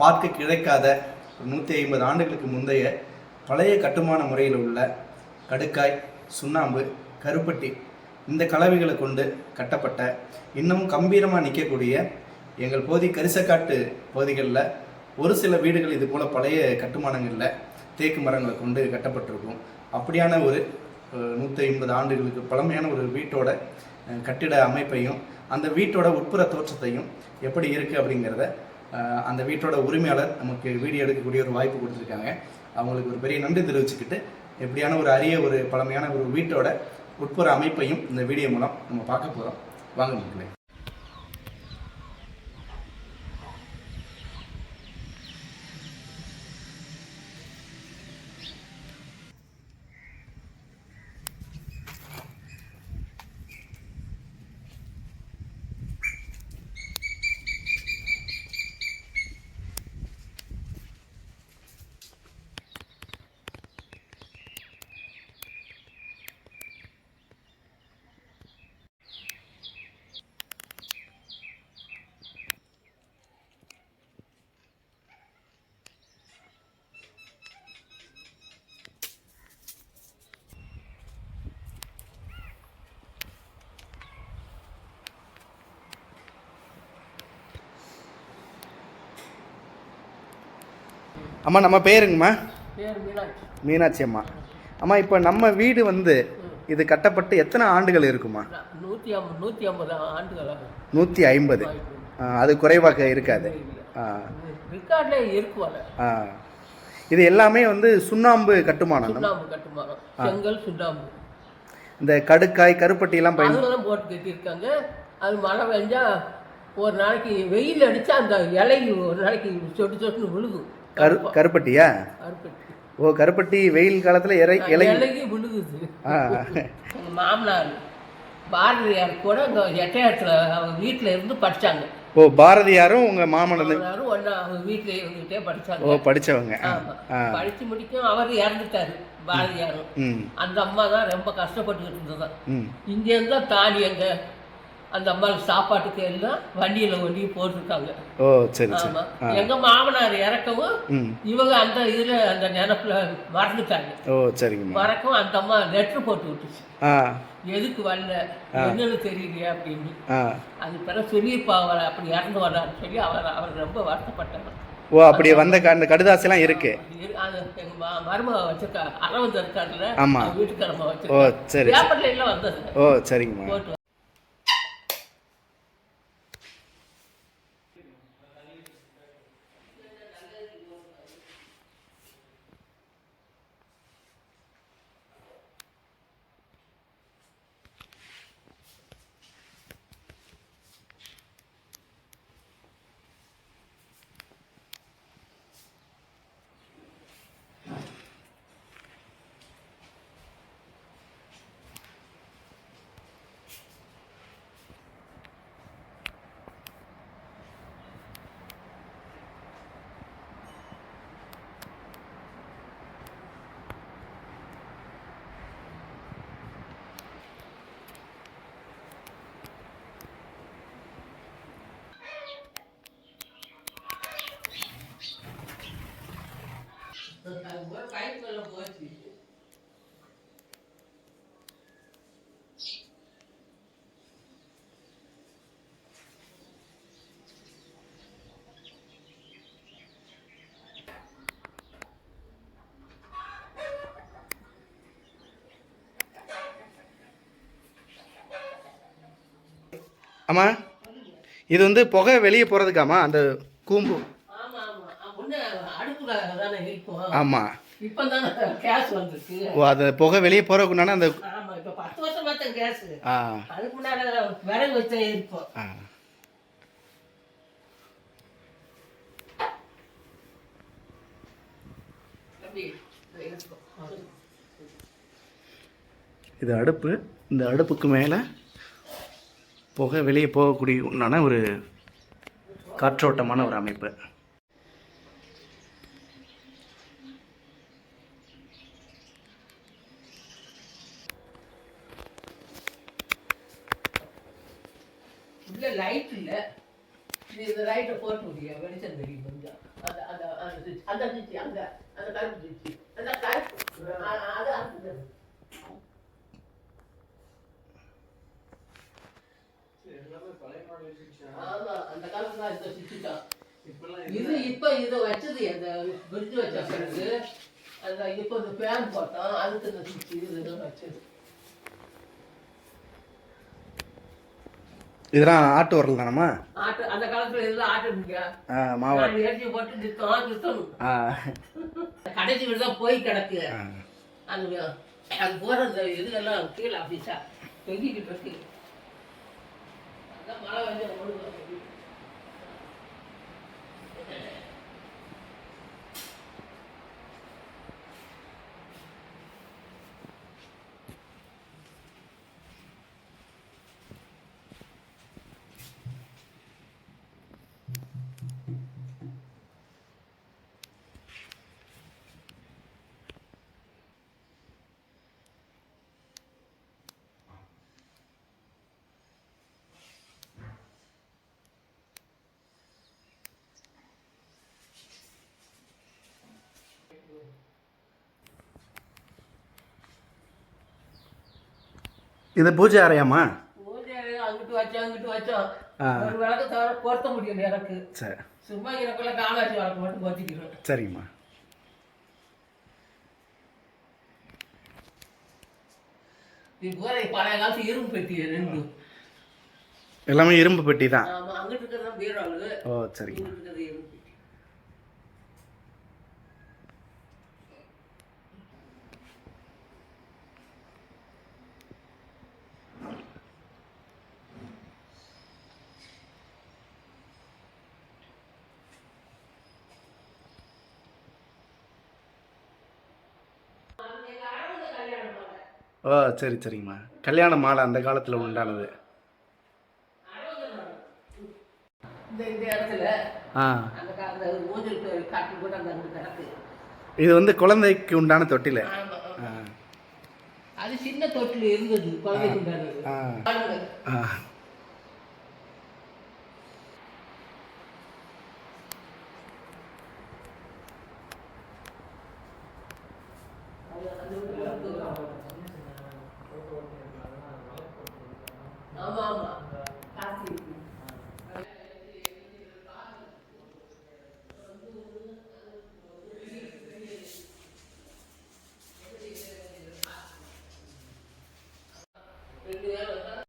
பார்க்க கிடைக்காத நூற்றி ஐம்பது ஆண்டுகளுக்கு முந்தைய பழைய கட்டுமான முறையில் உள்ள கடுக்காய் சுண்ணாம்பு கருப்பட்டி இந்த கலவைகளை கொண்டு கட்டப்பட்ட இன்னமும் கம்பீரமாக நிற்கக்கூடிய எங்கள் பகுதி கரிசக்காட்டு பகுதிகளில் ஒரு சில வீடுகள் இது போல் பழைய கட்டுமானங்களில் தேக்கு மரங்களை கொண்டு கட்டப்பட்டிருக்கும். அப்படியான ஒரு நூற்றி ஐம்பது ஆண்டுகளுக்கு பழமையான ஒரு வீட்டோட கட்டிட அமைப்பையும் அந்த வீட்டோட உட்புற தோற்றத்தையும் எப்படி இருக்குது அப்படிங்கிறத அந்த வீட்டோட உரிமையாளர் நமக்கு வீடியோ எடுக்கக்கூடிய ஒரு வாய்ப்பு கொடுத்துருக்காங்க. அவங்களுக்கு ஒரு பெரிய நன்றி தெரிவிச்சுக்கிட்டு எப்படியான ஒரு அரிய ஒரு பழமையான ஒரு வீட்டோட உட்புற அமைப்பையும் இந்த வீடியோ மூலம் நம்ம பார்க்க போகிறோம் வாங்க மக்களே. அம்மா நம்ம பேருங்கம்மா. பேர் மீனாட்சி. மீனாட்சி அம்மா. அம்மா இப்போ நம்ம வீடு வந்து இது கட்டப்பட்டு எத்தனை ஆண்டுகள் இருக்குமா? நூற்றி ஐம்பது ஆண்டுகள். நூற்றி ஐம்பது. அது குறைவாக இருக்காது. இது எல்லாமே வந்து சுண்ணாம்பு கட்டுமானம் சுண்ணாம்பு கட்டுமானம். செங்கல் சுண்ணாம்பு. இந்த கடுக்காய் கருப்பட்டியெல்லாம் பயன் அதெல்லாம் போட்டு கட்டியிருக்காங்க. அது மழை பெஞ்சா ஒரு நாளைக்கு வெயில் அடிச்சா அந்த இலை ஒரு நாளைக்கு சொட்டு சொட்டுன்னு விழுகும். கரு கருப்பட்டியா? கருப்பட்டி. ஓ கருப்பட்டி வெயில் காலத்தில் இறை இலை இலைக்கு விழுகுது. மாமனார் பாரதியார் கூட இந்த எட்டையத்தில் அவங்க வீட்டில் இருந்து படிச்சாங்க. ஓ பாரதியாரும் மாமன் வந்து மாமனாரும் ஒன்றா அவங்க வீட்டில் இருந்துகிட்டே படிச்சாங்க. ஓ ஆ. படிச்சு முடிக்கும் அவர் இறந்துட்டாரு பாரதியாரும். அந்த அம்மா தான் ரொம்ப கஷ்டப்பட்டுக்கிட்டு இருந்தது ம். இங்க இருந்தா தாலி அங்க அந்த அம்மாவுக்கு சாப்பாட்டுக்கு எல்லாம் வண்டியில வண்டி போட்டிருக்காங்க. ஓ சரி சரி. ஆமா. எங்க மாமனார் இறக்கவும் இவங்க அந்த இதுல அந்த நினப்புல மறந்துட்டாங்க. ஓ சரிங்கம்மா. மறக்கவும் அந்த அம்மா லெட்டர் போட்டு விட்டுச்சு. எதுக்கு வரல? என்னன்னு தெரியலையே அப்படின்னு. அது பிறகு சொல்லியிருப்பா அவர் அப்படி இறந்து வர்றாருன்னு சொல்லி அவர் அவர் ரொம்ப வருத்தப்பட்டார் ஓ அப்படி வந்த அந்த கடுதாசிலாம் இருக்கு. இரு- அது எங்க ம- மருமக வச்சிருக்கா அரவிந்த் இருக்காருல்ல ஆமா. அவங்க வீட்டுக்காரம்மா ஓ சரி பேப்பர்ல எல்லாம் வந்தது. ஓ சரிங்கம்மா போட்டு போச்சு ஆமாம் இது வந்து புகை வெளியே போகிறதுக்காமா அந்த கூம்பு. ஆமாம் ஓ அது புகை வெளியே போகிறதுக்குனால அந்த இது அடுப்பு. இந்த அடுப்புக்கு மேலே போக வெளியே போகக்கூடிய உண்டான ஒரு காற்றோட்டமான ஒரு அமைப்பு. உள்ள லைட் இல்ல. நீ இந்த லைட்டை போட்டு விடியா வெளிச்சம் தெரியும் கொஞ்சம். அந்த அந்த அந்த அந்த அந்த கருப்பு அந்த கருப்பு அது அந்த ஆமா அந்த காலத்துல இந்த தான் இது இப்ப இதை வச்சது அந்த பிரிட்ஜ் வச்ச பிறகு அந்த இப்போ இந்த ஃபேன் போட்டோம் அதுக்கு இந்த சுச்சி இதெல்லாம் வச்சது. இதெல்லாம் ஆட்டு வரல தானம்மா? ஆட்டு அந்த காலத்துல இதெல்லாம் ஆட்டுங்க மாவா நான் எழுதி போட்டு நிறுத்தம் நிறுத்தணும் ஆ. கடைசி வீடு தான் போய் கிடக்கு. அந்த அது போற அந்த இதுலெல்லாம் கீழே அப்படிச்சா தொங்கிக்கிட்டு இருக்கு அதான் மழை வந்து ஒழுங்கு இது பூஜை அறையில அங்கிட்டு வச்சோம் அங்கிட்டு வச்சோம் ஆ. ஒரு விளக்கு தவிர பொருத்த முடியல எனக்கு. சரி. சும்மா எனக்குள்ள காலாட்சி வழக்கு மட்டும் பொத்திக்கிறோம் சரிங்கம்மா இது பூரா பழைய காலத்து இரும்பு பெட்டி ரெண்டு. எல்லாமே இரும்பு பெட்டி தான். அங்கிட்டு இருக்கிறது பீரோலு ஓ சரிங்க இங்கிட்டு இருக்கிறது இரும்பு பெட்டி எங்க அழகு கல்யாணம் பண்ண ஓ சரி சரிங்கம்மா கல்யாண மாலை அந்த காலத்தில் உண்டானது. ஆ. இது வந்து குழந்தைக்கு உண்டான தொட்டில். அது சின்ன தொட்டில் இருந்தது குழந்தைக்கு உண்டானது. Yeah.